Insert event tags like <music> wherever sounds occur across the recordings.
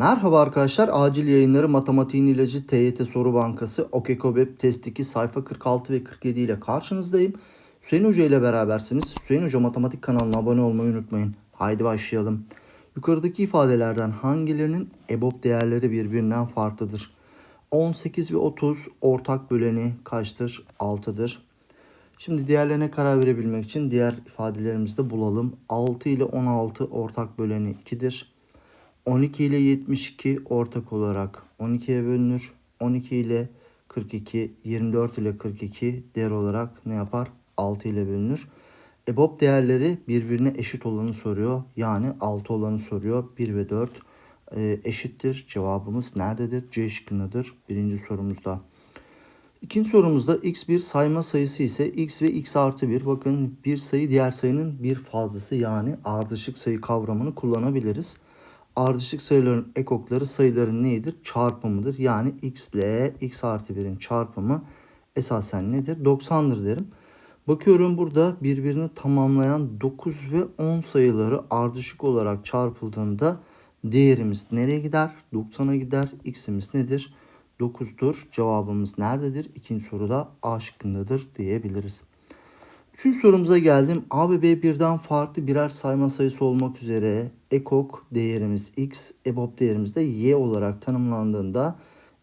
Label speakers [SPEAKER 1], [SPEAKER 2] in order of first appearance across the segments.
[SPEAKER 1] Merhaba arkadaşlar. Acil yayınları Matematiğin İlacı TYT Soru Bankası OKEKO Web Test 2 sayfa 46 ve 47 ile karşınızdayım. Hüseyin Hoca ile berabersiniz. Hüseyin Hoca Matematik kanalına abone olmayı unutmayın. Haydi başlayalım. Yukarıdaki ifadelerden hangilerinin EBOB değerleri birbirinden farklıdır? 18 ve 30 ortak böleni kaçtır? 6'dır. Şimdi diğerlerine karar verebilmek için diğer ifadelerimizi de bulalım. 6 ile 16 ortak böleni 2'dir. 12 ile 72 ortak olarak 12'ye bölünür. 12 ile 42, 24 ile 42 değer olarak ne yapar? 6 ile bölünür. EBOB değerleri birbirine eşit olanı soruyor. Yani 6 olanı soruyor. 1 ve 4 e, eşittir. Cevabımız nerededir? C şıkkındadır. Birinci sorumuzda. İkinci sorumuzda x bir sayma sayısı ise x ve x artı 1. Bakın bir sayı diğer sayının bir fazlası yani ardışık sayı kavramını kullanabiliriz. Ardışık sayıların ekokları sayıların neyidir? Çarpımıdır. Yani x ile x artı 1'in çarpımı esasen nedir? 90'dır derim. Bakıyorum burada birbirini tamamlayan 9 ve 10 sayıları ardışık olarak çarpıldığında değerimiz nereye gider? 90'a gider. X'imiz nedir? 9'dur. Cevabımız nerededir? İkinci soruda A şıkkındadır diyebiliriz. Üçüncü sorumuza geldim. A ve B birden farklı birer sayma sayısı olmak üzere ekok değerimiz x, EBOB değerimiz de y olarak tanımlandığında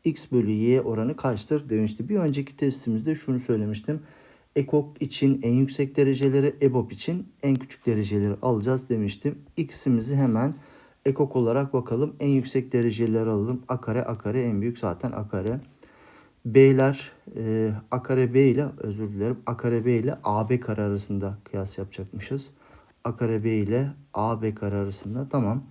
[SPEAKER 1] x bölü y oranı kaçtır demişti. Bir önceki testimizde şunu söylemiştim. Ekok için en yüksek dereceleri, EBOB için en küçük dereceleri alacağız demiştim. X'imizi hemen ekok olarak bakalım. En yüksek dereceleri alalım. A kare, A kare en büyük zaten A kare. B'ler e, A kare B ile özür dilerim. A kare B ile AB kare arasında kıyas yapacakmışız. A kare B ile AB kare arasında tamam.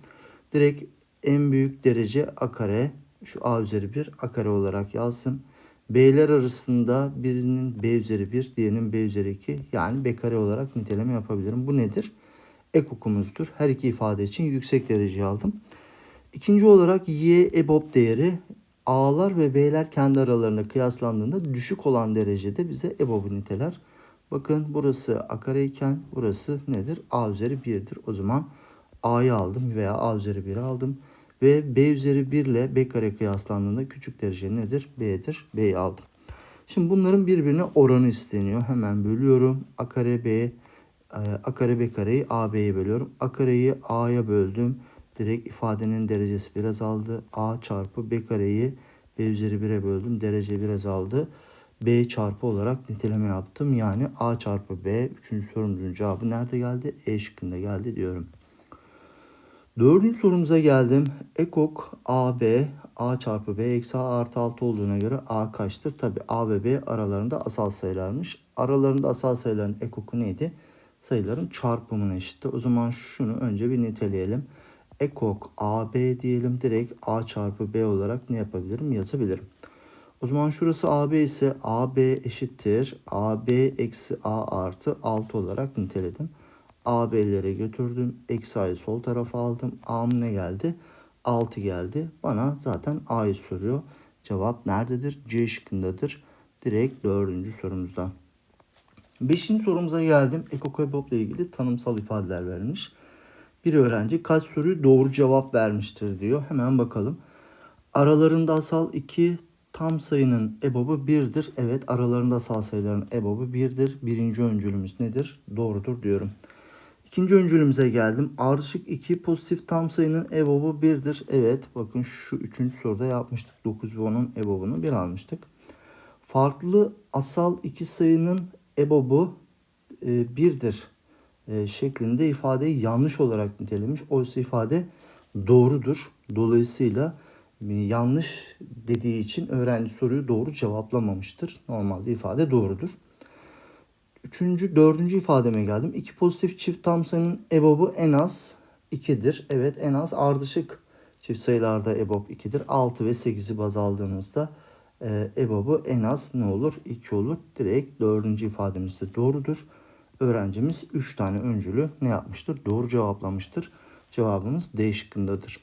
[SPEAKER 1] Direkt en büyük derece A kare şu A üzeri 1 A kare olarak yazsın. B'ler arasında birinin B üzeri 1 diğerinin B üzeri 2 yani B kare olarak niteleme yapabilirim. Bu nedir? Ekokumuzdur. Her iki ifade için yüksek dereceyi aldım. İkinci olarak Y EBOB değeri A'lar ve B'ler kendi aralarında kıyaslandığında düşük olan derecede bize niteler. Bakın burası A iken burası nedir? A üzeri 1'dir. O zaman A'yı aldım veya A üzeri 1'i aldım. Ve B üzeri 1 ile B kare kıyaslandığında küçük derece nedir? B'dir. B'yi aldım. Şimdi bunların birbirine oranı isteniyor. Hemen bölüyorum. A kare B, e, A kare B kareyi AB'ye bölüyorum. A kareyi A'ya böldüm. Direkt ifadenin derecesi biraz aldı. A çarpı B kareyi B üzeri 1'e böldüm. Derece biraz aldı. B çarpı olarak niteleme yaptım. Yani A çarpı B. Üçüncü sorumuzun cevabı nerede geldi? E şıkkında geldi diyorum. Dördüncü sorumuza geldim. Ekok AB A çarpı B eksi A artı 6 olduğuna göre A kaçtır? Tabi A ve B aralarında asal sayılarmış. Aralarında asal sayıların ekoku neydi? Sayıların çarpımına eşitti. O zaman şunu önce bir niteleyelim. Ekok AB diyelim. Direkt A çarpı B olarak ne yapabilirim? Yazabilirim. O zaman şurası AB ise AB eşittir. AB eksi A artı 6 olarak niteledim. AB'lere götürdüm. Eksi A'yı sol tarafa aldım. A'm ne geldi? 6 geldi. Bana zaten A'yı soruyor. Cevap nerededir? C şıkkındadır. Direkt dördüncü sorumuzda. Beşinci sorumuza geldim. Ekokebop ile ilgili tanımsal ifadeler vermiş. Bir öğrenci kaç soruyu doğru cevap vermiştir diyor. Hemen bakalım. Aralarında asal 2 tam sayının ebobu 1'dir. Evet aralarında asal sayıların ebobu 1'dir. Birinci öncülümüz nedir? Doğrudur diyorum. İkinci öncülümüze geldim. Ardışık 2 pozitif tam sayının ebobu 1'dir. Evet bakın şu üçüncü soruda yapmıştık. 9 ve 10'un ebobunu 1 almıştık. Farklı asal iki sayının ebobu e, 1'dir e, şeklinde ifadeyi yanlış olarak nitelemiş. Oysa ifade doğrudur. Dolayısıyla e, yanlış dediği için öğrenci soruyu doğru cevaplamamıştır. Normalde ifade doğrudur. Üçüncü, dördüncü ifademe geldim. İki pozitif çift tam sayının EBOB'u en az 2'dir. Evet en az ardışık çift sayılarda EBOB 2'dir. 6 ve 8'i baz aldığımızda EBOB'u en az ne olur? 2 olur. Direkt dördüncü ifademiz de doğrudur. Öğrencimiz 3 tane öncülü ne yapmıştır? Doğru cevaplamıştır. Cevabımız D şıkkındadır.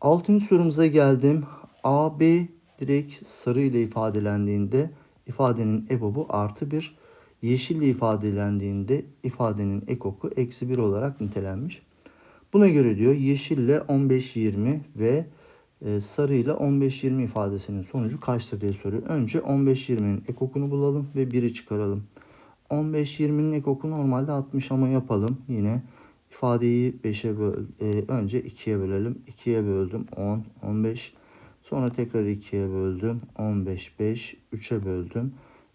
[SPEAKER 1] Altıncı sorumuza geldim. AB direkt sarı ile ifadelendiğinde ifadenin EBOB'u artı 1. Yeşille ifadelendiğinde ifadenin ekoku eksi 1 olarak nitelenmiş. Buna göre diyor yeşille 15-20 ve e, sarı ile 15-20 ifadesinin sonucu kaçtır diye soruyor. Önce 15-20'nin ekokunu bulalım ve 1'i çıkaralım. 15-20'nin ekoku normalde 60 ama yapalım. Yine ifadeyi 5'e böl e, önce 2'ye bölelim. 2'ye böldüm 10, 15. Sonra tekrar 2'ye böldüm. 15, 5, 3'e böldüm.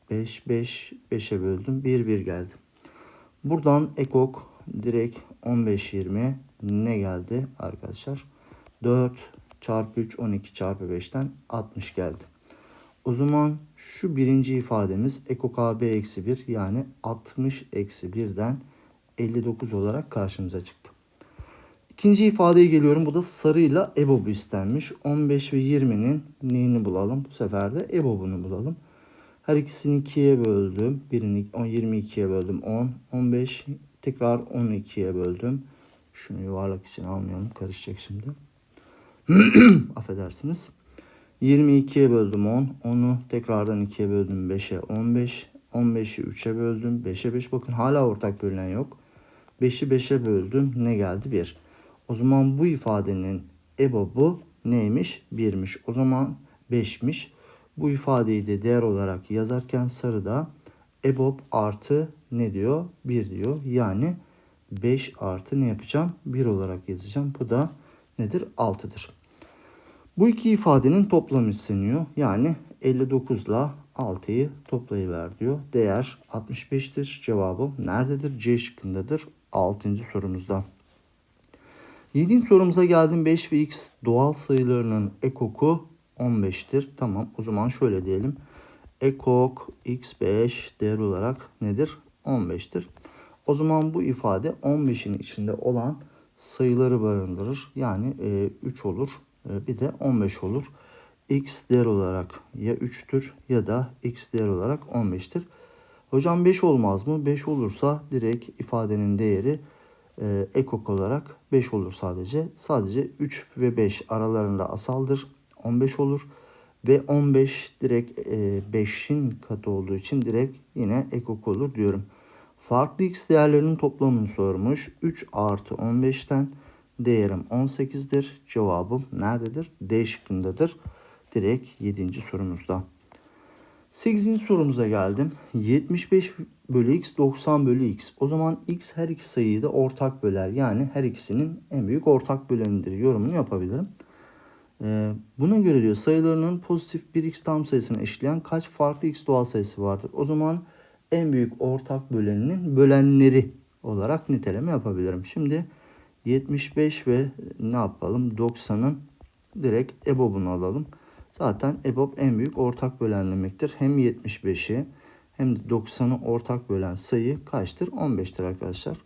[SPEAKER 1] 5, 5, 5'e böldüm. 1, 1 geldi. Buradan ekok direkt 15, 20 ne geldi arkadaşlar? 4 çarpı 3, 12 çarpı 5'ten 60 geldi. O zaman şu birinci ifademiz ekok AB eksi 1 yani 60 eksi 1'den 59 olarak karşımıza çıktı. İkinci ifadeye geliyorum. Bu da sarıyla EBOB'u istenmiş. 15 ve 20'nin neyini bulalım? Bu sefer de EBOB'unu bulalım. Her ikisini 2'ye böldüm. Birini 10, 22'ye böldüm. 10, 15. Tekrar 12'ye böldüm. Şunu yuvarlak için almayalım. Karışacak şimdi. <clears throat> Affedersiniz. 22'ye böldüm 10. 10'u tekrardan 2'ye böldüm 5'e 15. 15'i 3'e böldüm. 5'e 5 bakın hala ortak bölünen yok. 5'i 5'e böldüm. Ne geldi? 1. O zaman bu ifadenin EBOB'u neymiş? 1'miş. O zaman 5'miş. Bu ifadeyi de değer olarak yazarken sarıda EBOB artı ne diyor? 1 diyor. Yani 5 artı ne yapacağım? 1 olarak yazacağım. Bu da nedir? 6'dır. Bu iki ifadenin toplamı isteniyor. Yani 59 ile 6'yı toplayıver diyor. Değer 65'tir. Cevabı nerededir? C şıkkındadır. 6. sorumuzda. 7. sorumuza geldim. 5 ve x doğal sayılarının ekoku 15'tir. Tamam o zaman şöyle diyelim. Ekok x5 değer olarak nedir? 15'tir. O zaman bu ifade 15'in içinde olan sayıları barındırır. Yani e, 3 olur. E, bir de 15 olur. x değer olarak ya 3'tür ya da x değer olarak 15'tir. Hocam 5 olmaz mı? 5 olursa direkt ifadenin değeri e, ekok olarak 5 olur sadece. Sadece 3 ve 5 aralarında asaldır. 15 olur. Ve 15 direkt e, 5'in katı olduğu için direkt yine ekok olur diyorum. Farklı x değerlerinin toplamını sormuş. 3 artı 15'ten değerim 18'dir. Cevabım nerededir? D şıkkındadır. Direkt 7. sorumuzda. 8. sorumuza geldim. 75 bölü x 90 bölü x. O zaman x her iki sayıyı da ortak böler. Yani her ikisinin en büyük ortak bölenidir. Yorumunu yapabilirim. Ee, buna göre diyor sayılarının pozitif bir x tam sayısına eşleyen kaç farklı x doğal sayısı vardır? O zaman en büyük ortak böleninin bölenleri olarak niteleme yapabilirim. Şimdi 75 ve ne yapalım 90'ın direkt EBOB'unu alalım. Zaten EBOB en büyük ortak bölen demektir. Hem 75'i hem de 90'ı ortak bölen sayı kaçtır? 15'tir arkadaşlar.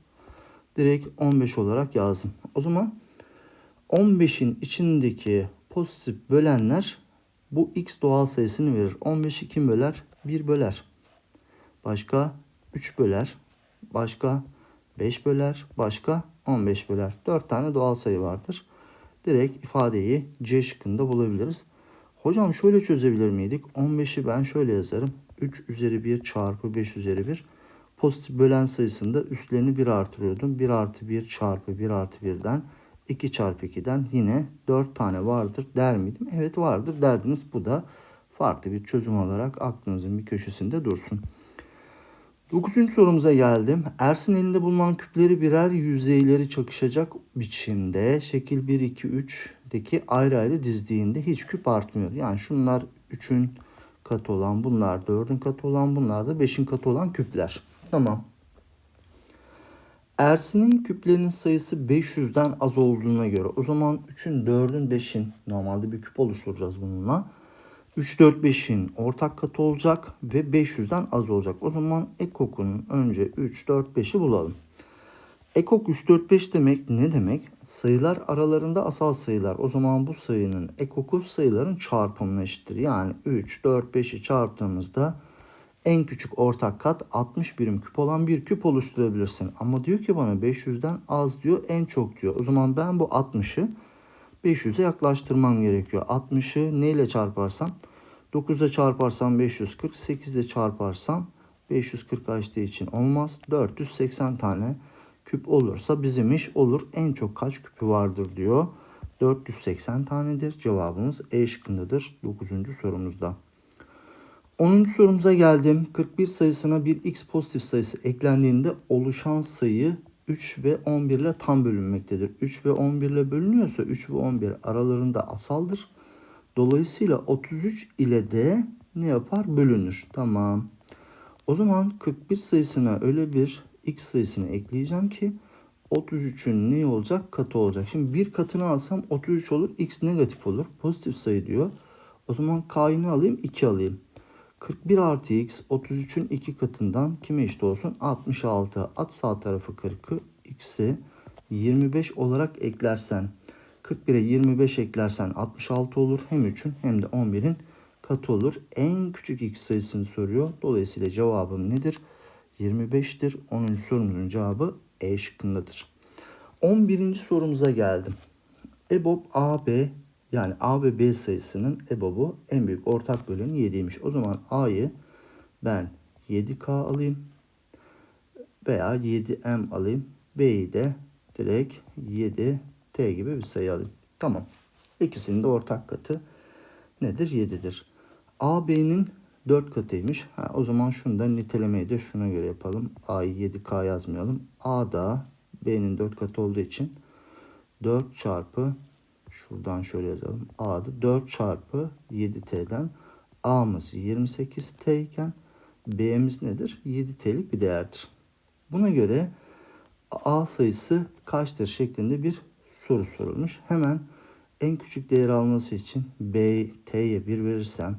[SPEAKER 1] Direkt 15 olarak yazdım. O zaman 15'in içindeki pozitif bölenler bu x doğal sayısını verir. 15'i kim böler? 1 böler. Başka 3 böler. Başka 5 böler. Başka 15 böler. 4 tane doğal sayı vardır. Direkt ifadeyi C şıkkında bulabiliriz. Hocam şöyle çözebilir miydik? 15'i ben şöyle yazarım. 3 üzeri 1 çarpı 5 üzeri 1. Pozitif bölen sayısında üstlerini 1 artırıyordum. 1 artı 1 çarpı 1 artı 1'den 2 çarpı 2'den yine 4 tane vardır der miydim? Evet vardır derdiniz. Bu da farklı bir çözüm olarak aklınızın bir köşesinde dursun. 9. sorumuza geldim. Ersin elinde bulunan küpleri birer yüzeyleri çakışacak biçimde şekil 1, 2, 3'deki ayrı ayrı dizdiğinde hiç küp artmıyor. Yani şunlar 3'ün katı olan, bunlar 4'ün katı olan, bunlar da 5'in katı olan küpler. Tamam. Ersin'in küplerinin sayısı 500'den az olduğuna göre o zaman 3'ün 4'ün 5'in normalde bir küp oluşturacağız bununla. 3, 4, 5'in ortak katı olacak ve 500'den az olacak. O zaman ekokunun önce 3, 4, 5'i bulalım. Ekok 3, 4, 5 demek ne demek? Sayılar aralarında asal sayılar. O zaman bu sayının ekoku sayıların çarpımına eşittir. Yani 3, 4, 5'i çarptığımızda en küçük ortak kat 60 birim küp olan bir küp oluşturabilirsin. Ama diyor ki bana 500'den az diyor en çok diyor. O zaman ben bu 60'ı 500'e yaklaştırmam gerekiyor. 60'ı neyle çarparsam 9'a çarparsam 540, 8'de çarparsam 540 açtığı için olmaz. 480 tane küp olursa bizim iş olur. En çok kaç küpü vardır diyor. 480 tanedir. Cevabımız E şıkkındadır 9. sorumuzda. 10. sorumuza geldim. 41 sayısına bir x pozitif sayısı eklendiğinde oluşan sayı 3 ve 11 ile tam bölünmektedir. 3 ve 11 ile bölünüyorsa 3 ve 11 aralarında asaldır. Dolayısıyla 33 ile de ne yapar? Bölünür. Tamam. O zaman 41 sayısına öyle bir x sayısını ekleyeceğim ki 33'ün ne olacak? Katı olacak. Şimdi bir katını alsam 33 olur. X negatif olur. Pozitif sayı diyor. O zaman k'yı alayım 2 alayım. 41 artı x 33'ün 2 katından kime eşit olsun? 66. At sağ tarafı 40'ı x'i 25 olarak eklersen 41'e 25 eklersen 66 olur. Hem 3'ün hem de 11'in katı olur. En küçük x sayısını soruyor. Dolayısıyla cevabım nedir? 25'tir. 10. sorumuzun cevabı E şıkkındadır. 11. sorumuza geldim. EBOB AB yani A ve B sayısının EBOB'u en büyük ortak böleni 7'ymiş. O zaman A'yı ben 7K alayım veya 7M alayım. B'yi de direkt 7T gibi bir sayı alayım. Tamam. İkisinin de ortak katı nedir? 7'dir. A, B'nin 4 katıymış. Ha, o zaman şunu da nitelemeyi de şuna göre yapalım. A'yı 7K yazmayalım. A da B'nin 4 katı olduğu için 4 çarpı şuradan şöyle yazalım. A'da 4 çarpı 7T'den A'mız 28T iken B'miz nedir? 7T'lik bir değerdir. Buna göre A sayısı kaçtır şeklinde bir soru sorulmuş. Hemen en küçük değer alması için B, T'ye 1 verirsem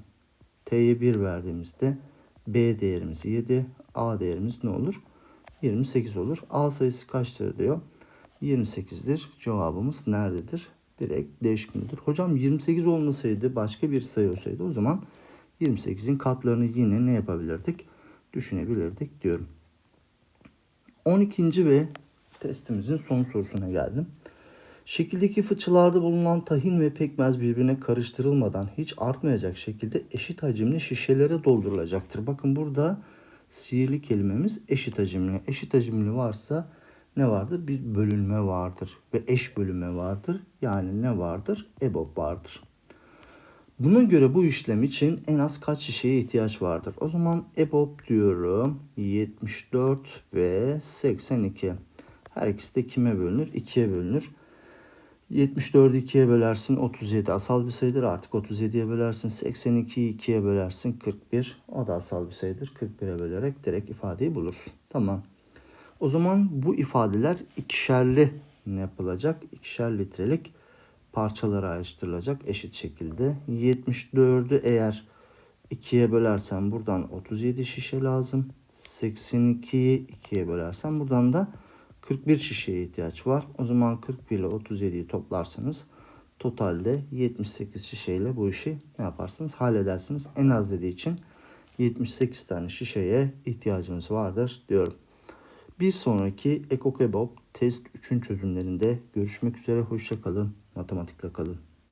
[SPEAKER 1] T'ye 1 verdiğimizde B değerimiz 7, A değerimiz ne olur? 28 olur. A sayısı kaçtır diyor. 28'dir. Cevabımız nerededir? Direkt D şıkkındadır. Hocam 28 olmasaydı başka bir sayı olsaydı o zaman 28'in katlarını yine ne yapabilirdik? Düşünebilirdik diyorum. 12. ve testimizin son sorusuna geldim. Şekildeki fıçılarda bulunan tahin ve pekmez birbirine karıştırılmadan hiç artmayacak şekilde eşit hacimli şişelere doldurulacaktır. Bakın burada sihirli kelimemiz eşit hacimli. Eşit hacimli varsa ne vardır? Bir bölünme vardır ve eş bölünme vardır. Yani ne vardır? EBOB vardır. Buna göre bu işlem için en az kaç şişeye ihtiyaç vardır? O zaman EBOB diyorum 74 ve 82. Her ikisi de kime bölünür? 2'ye bölünür. 74'ü 2'ye bölersin 37 asal bir sayıdır artık 37'ye bölersin 82'yi 2'ye bölersin 41 o da asal bir sayıdır 41'e bölerek direkt ifadeyi bulursun. Tamam. O zaman bu ifadeler ikişerli ne yapılacak? İkişer litrelik parçalara ayrıştırılacak eşit şekilde. 74'ü eğer 2'ye bölersen buradan 37 şişe lazım. 82'yi 2'ye bölersen buradan da 41 şişeye ihtiyaç var. O zaman 41 ile 37'yi toplarsanız totalde 78 şişeyle bu işi ne yaparsınız? Halledersiniz. En az dediği için 78 tane şişeye ihtiyacınız vardır diyorum. Bir sonraki Eko test 3'ün çözümlerinde görüşmek üzere. Hoşça kalın. Matematikle kalın.